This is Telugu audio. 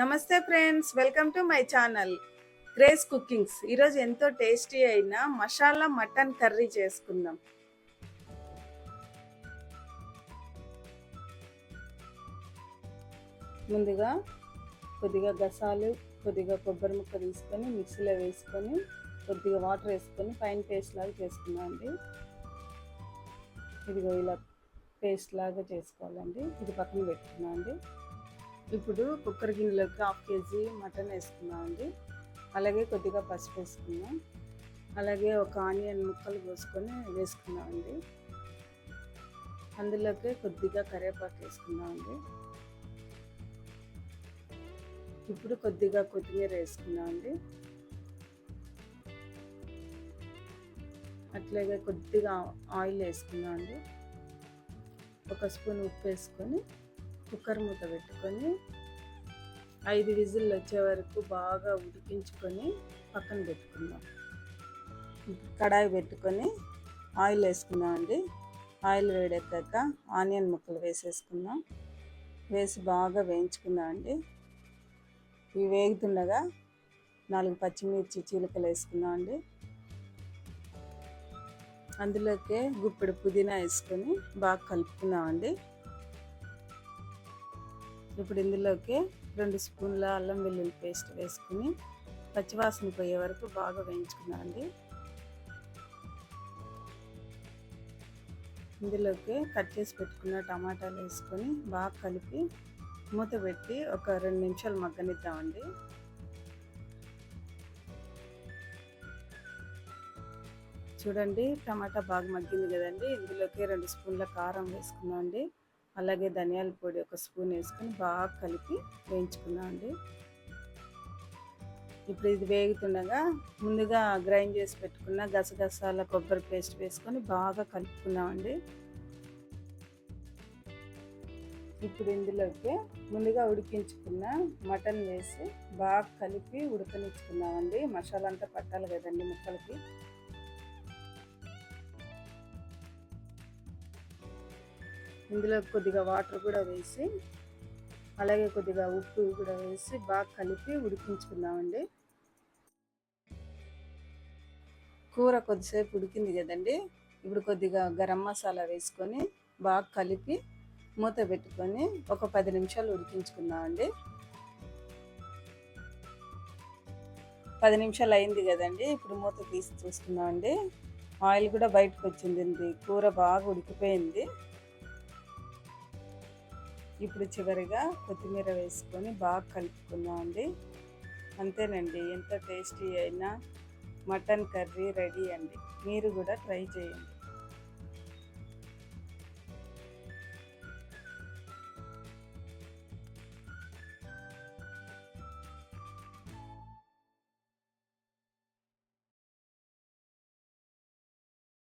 నమస్తే friends welcome to my channel Grace cookings. ఈరోజు ఎంతో టేస్టీ అయిన మసాలా మటన్ కర్రీ చేసుకుందాం. ముందుగా కొద్దిగా గసాలు కొద్దిగా కొబ్బరి ముక్క తీసుకొని మిక్సీలో వేసుకొని కొద్దిగా వాటర్ వేసుకొని ఫైన్ పేస్ట్ లాగా చేసుకున్నాం అండి. ఇదిగో ఇలా పేస్ట్ లాగా చేసుకోవాలండి. ఇది పక్కన పెట్టుకున్నాం అండి. ఇప్పుడు కుక్కర్ గిన్నెలోకి హాఫ్ కేజీ మటన్ వేసుకున్నాం అండి అలాగే కొద్దిగా పసుపు వేసుకున్నాం అలాగే ఒక ఆనియన్ ముక్కలు కోసుకొని వేసుకున్నామండి అందులోకి కొద్దిగా కరివేపాకు వేసుకున్నామండి ఇప్పుడు కొద్దిగా కొత్తిమీర వేసుకున్నాం అండి అట్లాగే కొద్దిగా ఆయిల్ వేసుకున్నాం అండి ఒక స్పూన్ ఉప్పు వేసుకొని కుక్కర్ మూత పెట్టుకొని ఐదు విజిల్లు వచ్చే వరకు బాగా ఉడికించుకొని పక్కన పెట్టుకుందాం. కడాయి పెట్టుకొని ఆయిల్ వేసుకుందామండి ఆయిల్ వేడెక్కాక ఆనియన్ ముక్కలు వేసేసుకుందాం. వేసి బాగా వేయించుకుందామండి ఇవి వేగుతుండగా నాలుగు పచ్చిమిర్చి చీలకలు వేసుకుందామండి అందులోకే గుప్పెడు పుదీనా వేసుకొని బాగా కలుపుకుందామండి ఇప్పుడు ఇందులోకి రెండు స్పూన్ల అల్లం వెల్లుల్లి పేస్ట్ వేసుకుని పచ్చివాసన పోయే వరకు బాగా వేయించుకున్నామండి ఇందులోకి కట్ చేసి పెట్టుకున్న టమాటాలు వేసుకొని బాగా కలిపి మూత పెట్టి ఒక రెండు నిమిషాలు మగ్గనిద్దామండి. చూడండి టమాటా బాగా మగ్గింది కదండి. ఇందులోకి రెండు స్పూన్ల కారం వేసుకున్నామండి. అలాగే ధనియాల పొడి ఒక స్పూన్ వేసుకొని బాగా కలిపి వేయించుకున్నామండి ఇప్పుడు ఇది వేగుతుండగా ముందుగా గ్రైండ్ చేసి పెట్టుకున్న గసగసాల కొబ్బరి పేస్ట్ వేసుకొని బాగా కలుపుకున్నామండి ఇప్పుడు ఇందులోకి ముందుగా ఉడికించుకున్న మటన్ వేసి బాగా కలిపి ఉడకనిచ్చుకున్నామండి మసాలా అంతా పట్టాలి కదండి ముక్కలకి. ఇందులో కొద్దిగా వాటర్ కూడా వేసి అలాగే కొద్దిగా ఉప్పు కూడా వేసి బాగా కలిపి ఉడికించుకుందామండి. కూర కొద్దిసేపు ఉడికింది కదండి. ఇప్పుడు కొద్దిగా గరం మసాలా వేసుకొని బాగా కలిపి మూత పెట్టుకొని ఒక పది నిమిషాలు ఉడికించుకుందామండి. పది నిమిషాలు అయింది కదండి. ఇప్పుడు మూత తీసి చూసుకుందామండి ఆయిల్ కూడా బయటకు వచ్చింది. కూర బాగా ఉడికిపోయింది. ఇప్పుడు చివరిగా కొత్తిమీర వేసుకొని బాగా కలుపుకుందాం అండి. అంతేనండి ఎంత టేస్టీ అయినా మటన్ కర్రీ రెడీ అండి. మీరు కూడా ట్రై చేయండి.